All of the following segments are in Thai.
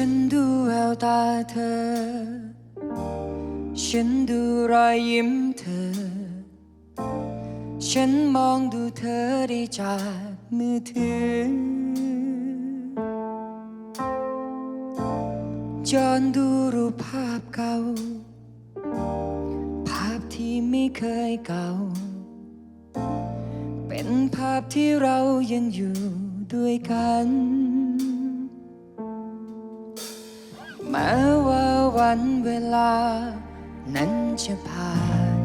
ฉันดูแววตาเธอ ฉันดูรอยยิ้มเธอ ฉันมองดูเธอได้จากมือถือ จอนดูรูปภาพเก่า ภาพที่ไม่เคยเก่า เป็นภาพที่เรายังอยู่ด้วยกัน แม้ว่าวันเวลา นั้นจะผ่าน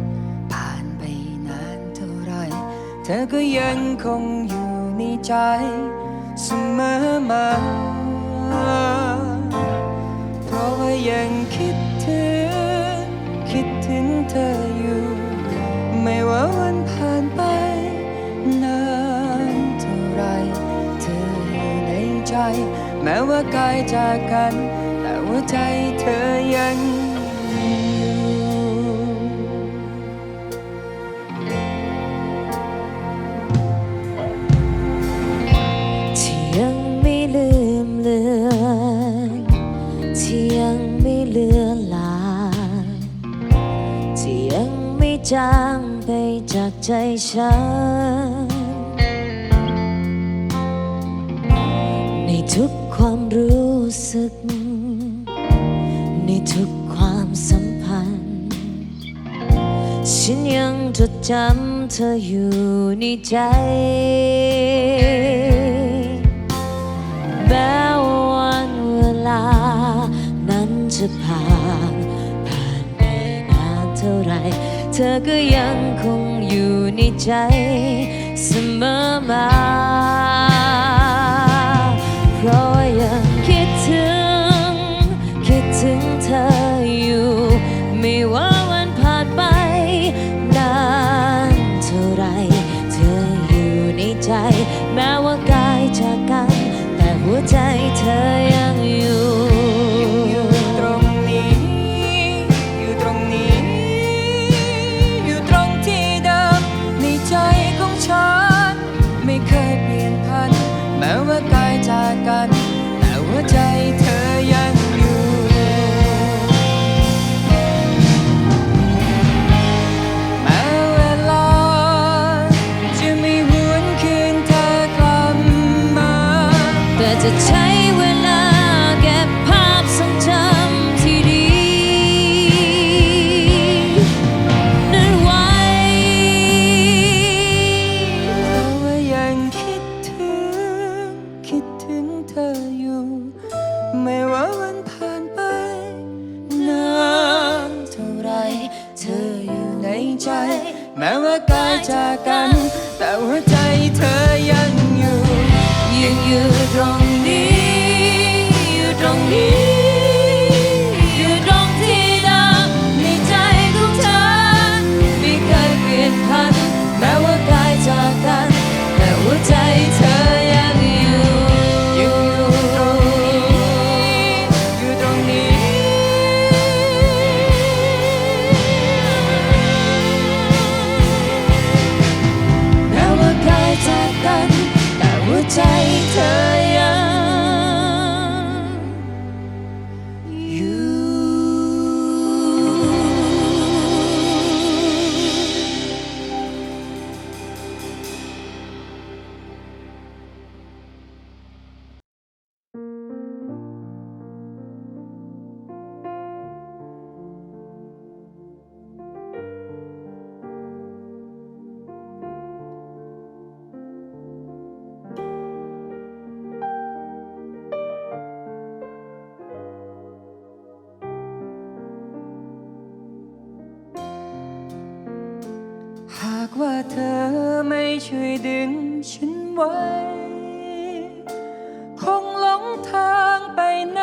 ผ่านไปนานเท่าไร เธอก็ยังคงอยู่ในใจเสมอมา เพราะว่ายังคิดถึง คิดถึงเธออยู่ ไม่ว่าวันผ่านไปนานเท่าไร เธออยู่ในใจ แม้ว่ากายจากกัน วใจเธอยังอยู่ที่ยังไม่ลืมเลือนที่ยังไม่เลือนลางที่ยังไม่จางไปจากใจฉัน ในทุกความรู้สึก ฉันยังจดจำเธออยู่ในใจ แม้วันเวลา นั้นจะผ่านผ่านไปนานเท่าไร เธอก็ยังคงอยู่ในใจเสมอมาาย ไม่ช่วยดึงฉันไว้ คงหลงทางไปไหน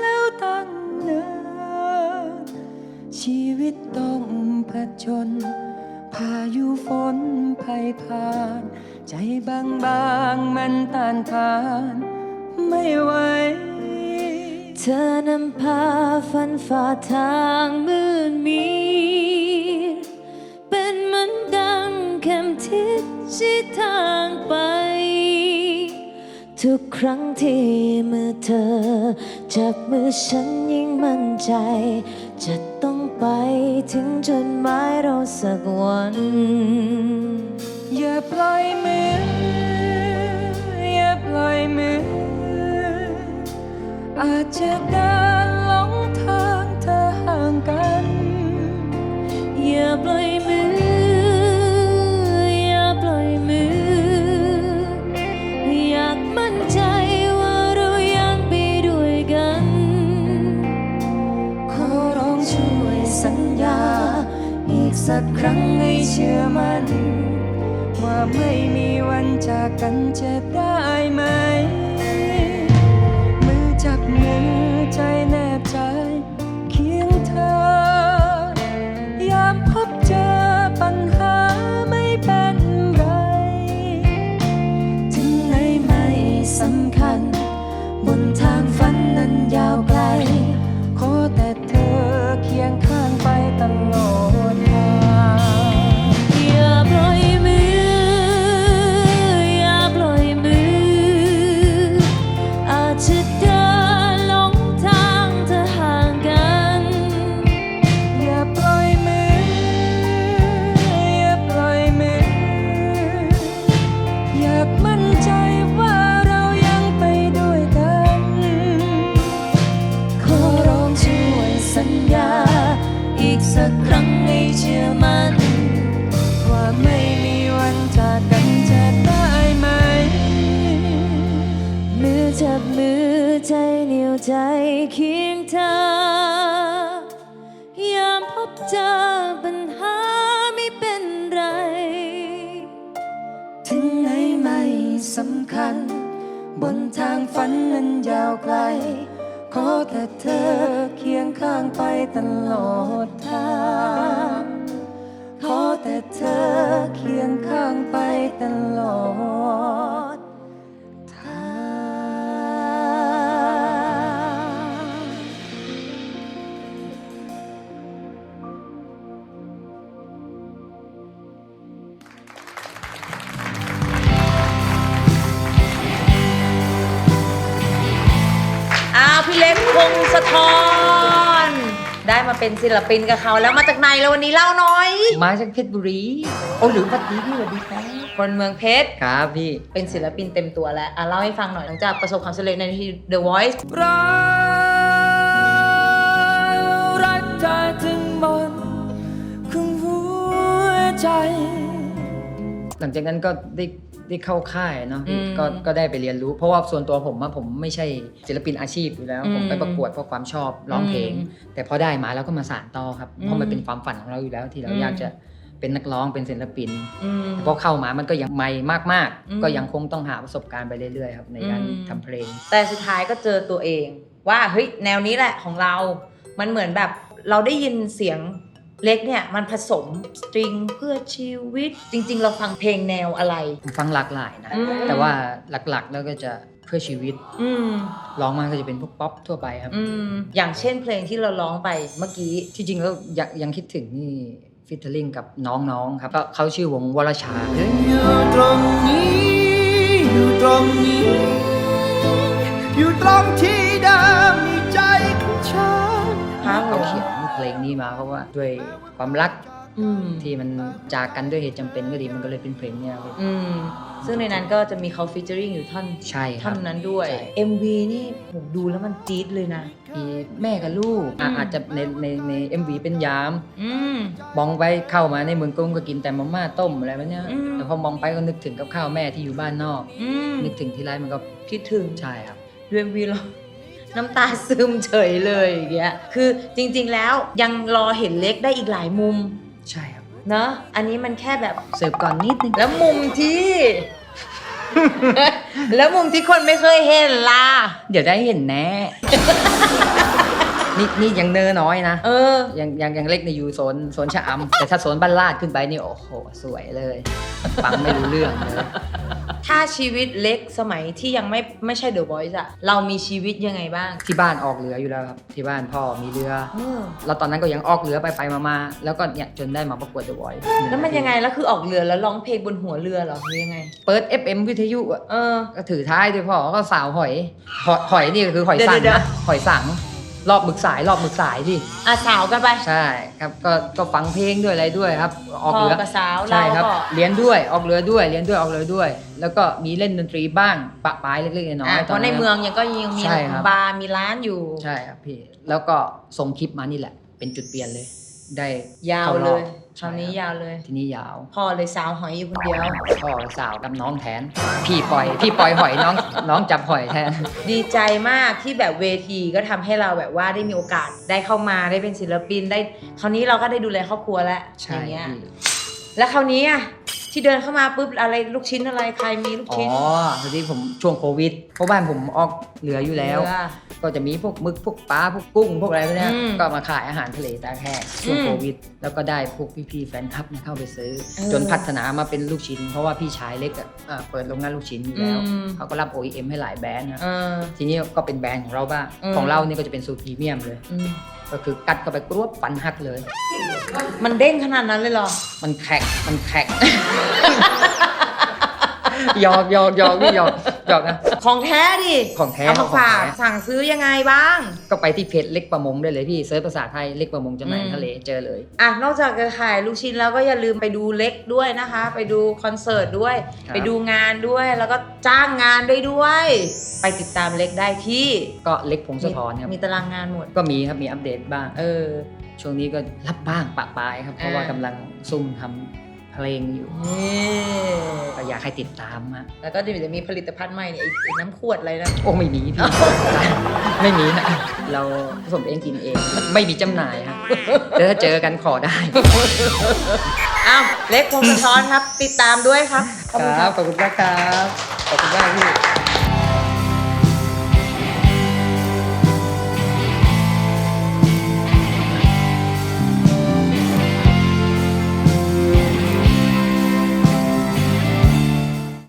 แล้วตั้งนานชีวิตต้องผจญพายุฝนภัยผ่าน ใจบางบางมันต้านทาน ไม่ไหว เธอนำพาฟันฝ่าทางมืดมิด ทุกครั้งที่มือเธอ จับมือฉันยิ่งมั่นใจ จะต้องไปถึงจุดหมายเราสักวัน อย่าปล่อยมือ อย่าปล่อยมือ อาจจะได้ สัญญา อีกสักครั้งให้เชื่อมัน ว่าไม่มีวันจากกันเจ็บได้ไหม มือใจเหนียวใจเคียงเธอยามพบเจอปัญหาไม่เป็นไร ถึงไหนไม่สำคัญ บนทางฝันนั้นยาวไกล ขอแต่เธอเคียงข้างไปตลอดทางขอแต่เธอเคียงข้างไปตลอด พี่เล็กพงศธรได้มาเป็นศิลปินกับเขาแล้วมาจากไหนแล้ววันนี้เล่าหน้อย มาจากเพชรบุรี โอ้หรือวัดดีพี่สวัสดีครับคนเมืองเพชร ครับพี่เป็นศิลปินเต็มตัวแล้วอะเล่าให้ฟังหน่อยหลังจากประสบความสำเร็จในที่ The Voice รักรักเธอถึงบนของหัวใจ หลังจากนั้นก็ได้ ได้เข้าค่ายเนาะอืมก็ก็ได้ไปเรียนรู้ เพราะว่าส่วนตัวผมอะผมไม่ใช่ศิลปินอาชีพอยู่แล้ว อืมผมไปประกวดเพราะความชอบร้องเพลง อืมแต่พอได้มาแล้วก็มาสานต่อครับอืมเพราะมันเป็นความฝันของเราอยู่แล้ว ที่เราอืม อยากจะเป็นนักร้องเป็นศิลปินอืม แต่พอเข้ามามันก็ยังใหม่มากอืมๆ ก็ยังคงต้องหาประสบการณ์ไปเรื่อยๆครับในการอืม ทำเพลง แต่สุดท้ายก็เจอตัวเอง ว่าเฮ้ยแนวนี้แหละของเรา มันเหมือนแบบเราได้ยินเสียง เล็กเนี่ยมันผสมสตริงเพื่อชีวิต จริง ๆ เราฟังเพลงแนวอะไรผมฟังหลากหลายนะ อืม แต่ว่าหลักๆแล้วก็จะเพื่อชีวิตอืมร้องมาก็จะเป็นพวกป๊อปทั่วไปครับ อืมอย่างเช่นเพลงที่เราร้องไปเมื่อกี้ ที่จริงแล้วยังยังคิดถึงนี่ฟิตเทอร์ลิงกับน้องๆครับก็เขาชื่อวงวรชา อยู่ตรงนี้ อยู่ตรงนี้ อยู่ตรงที่เดิมในใจของฉันครับผเขามเขียน เพลงนี้มาเพราะว่าด้วยความรักอืมที่มันจากกันด้วยเหตุจำเป็นก็ดีมันก็เลยเป็นเพลงเนี้ยครับอืมซึ่งในนั้นก็จะมีเขาฟีเจอริงอยู่ท่อนใช่คท่รัอบนนั้นด้วยใช่ MV นี่ผมดูแล้วมันจี๊ดเลยนะมีแม่กับลูกอะอืมอาจจะในในในเอ็มวีเป็นยามอืมมองไปเข้ามาในเมืองกรุงก็กินแต่มาม่าต้มอะไรแบบเนี้ยอืมแต่พอมองไปก็นึกถึงกับข้าวแม่ที่อยู่บ้านนอกอืมนึกถึงที่ไรมันก็คิดถึงใช่ครับดู MV แล้ว น้ำตาซึมเฉยเลยอย่างเงี้ยคือจริงๆแล้วยังรอเห็นเล็กได้อีกหลายมุมใช่ครับเนอะอันนี้มันแค่แบบเสิร์ฟก่อนนิดนึงแล้วมุมที่ แล้วมุมที่คนไม่เคยเห็นล่ะเดี๋ยวได้เห็นแน่เนี่นี่ยังเนอน้อยนะเออ ยังยังยังเล็กในอยู่โซนโซนชะอำแต่ถ้าโซนบ้านลาดขึ้นไปนี่โอ้โหสวยเลย ฟังไม่รู้เรื่องเลย ถ้าชีวิตเล็กสมัยที่ยังไม่ไม่ใช่เดอะ o i อยส์อะเรามีชีวิตยังไงบ้างที่บ้านออกเรืออยู่แล้วครับที่บ้านพ่อมีเรือ เออแล้วตอนนั้นก็ยังออกเรือไปไปมามาแล้วก็เนี่ยจนได้มาประกวด The Voice แล้วมันยังไงแล้วคือออกเรือแล้วร้องเพลงบนหัวเรือเหรอหรือยังไง เปิด FM วิทยุอะเออ ก็ถือท้ายด้วยพ่อก็สาวหอยหอยหอยนี่ก็คือหอยสังเดี๋ยว นะหอยสัง รอบหมึกสายรอบหมึกสายที่อาสาวกันไป ใช่ครับก็ก็ฟังเพลงด้วยอะไรด้วยครับ ออกเรือพ่อกับสาวใช่ครับเราก็ เรียนด้วยออกเรือด้วยเรียนด้วยออกเรือด้วย แล้วก็มีเล่นดนตรีบ้างปะปายเล็กๆน้อยอะๆเพราะในเมืองยังก็ยังมีใช่ครับ บาร์มีร้านอยู่ใช่ครับพี่ แล้วก็ส่งคลิปมานี่แหละ เป็นจุดเปลี่ยนเลย ได้ยาวข้รเลอบย คราวนี้ใช่ครับยาวเลย ทีนี้ยาวพ่อเลยสาวหอยอยู่คนเดียว พ่อสาวกับน้องแทน พี่ปล่อย พี่ปล่อยหอยน้องน้องจับหอยแทน ดีใจมากที่แบบเวทีก็ทำให้เราแบบว่าได้มีโอกาสได้เข้ามาได้เป็นศิลปินได้ คราวนี้เราก็ได้ดูแลครอบครัวแล้วอใช่ย่างเงี้ย พี่ แล้วคราวนี้อะ ที่เดินเข้ามาปุ๊บอะไรลูกชิ้นอะไรใครมีลูกอ๋อชิ้น ทีนี้ผมช่วงโควิดเพราะบ้านผมออกเหลืออยู่แล้วเรือก็จะมีพวกหมึกพวกปลาพวกกุ้งพวกอะไรพวกเนี้ยอืมก็มาขายอาหารทะเลตากแห้งช่วงอืมโควิด แล้วก็ได้พวกพี่ๆแฟนคลับเนี่ยเข้าไปซื้อ เออจนพัฒนามาเป็นลูกชิ้น เพราะว่าพี่ชายเล็กอะอ่าเปิดโรงงานลูกชิ้นอยู่แล้ว อืม เขาก็รับ OEM ให้หลายแบรนด์นะเออ ทีนี้ก็เป็นแบรนด์ของเราบ้างอืม ของเรานี่ก็จะเป็นสูตรพรีเมียมเลย อืม ก็คือกัดเข้าไปกรวบฟันหักเลย มันเด้งขนาดนั้นเลยเหรอ มันแข็งมันแข็งหยอกหยอกหยอกพี่หยอก หยอกนะ ของแท้ดิของแท้เอามาของแท้ฝากสั่งซื้อยังไงบ้าง ก็ไปที่เพจเล็กประมงได้เลยพี่เซิร์ชภาษาไทยเล็กประมงจำหน่ายอืม ทะเลเจอเลย อะ นอกจากจะขายลูกชิ้นแล้วก็อย่าลืมไปดูเล็กด้วยนะคะ ไปดูคอนเสิร์ตด้วย ครับ ไปดูงานด้วย แล้วก็จ้างงานได้ด้วย ไปติดตามเล็กได้ที่ก็เล็กพงศธรครับมีตารางงานหมด ก็มีครับมีอัปเดตบ้าง เออ ช่วงนี้ก็รับบ้างปะปายครับ เพราะว่าอ่ากำลังซุ่มทำ เพลงอยู่นี่ก็อยากให้ติดตามฮะแล้วก็เดี๋ยวจะมีผลิตภัณฑ์ใหม่เนี่ยไอ้ไอ้น้ำขวดอะไรนะ โอ้ไม่มีพี่ ไม่มีฮะเราผสมเองกินเอง ไม่มีจำหน่ายฮะแต่ถ้าเจอกันขอได้ อ้าวเล็กพงศธรครับ ติดตามด้วยครับครับขอบคุณมากครับ ขอบคุณมากพี่